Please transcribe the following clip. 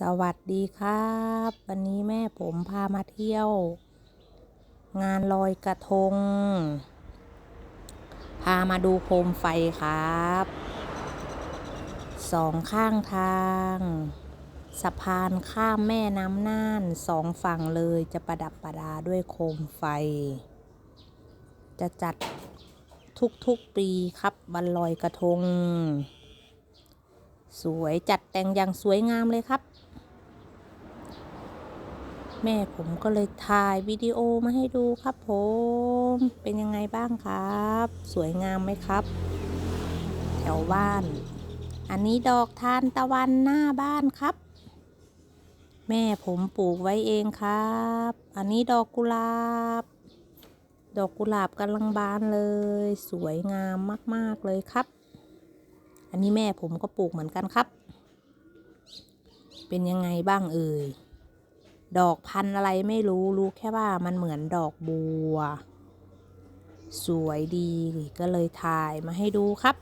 สวัสดีครับ วันนี้แม่ผมพามาเที่ยว งานลอยกระทง พามาดูโคมไฟครับ สองข้างทาง สะพานข้ามแม่น้ำน่านสองฝั่งเลยจะประดับประดาด้วยโคมไฟ จะจัดทุกๆปีครับวันลอยกระทง สวยจัดแต่งอย่างสวยงามเลยครับ แม่ผมก็เลยถ่ายวิดีโอมาให้ดูครับผม เป็นยังไงบ้างครับ สวยงามไหมครับ แถวบ้าน อันนี้ดอกทานตะวันหน้าบ้านครับ แม่ผมปลูกไว้เองครับ อันนี้ดอกกุหลาบ ดอกกุหลาบกำลังบานเลย สวยงามมาก ๆ เลยครับ อันนี้แม่ผมก็ปลูกเหมือนกันครับ เป็นยังไงบ้างเอ่ย ดอกพันอะไรไม่รู้รู้แค่ว่ามันเหมือนดอกบัว สวยดีก็เลยถ่ายมาให้ดูครับ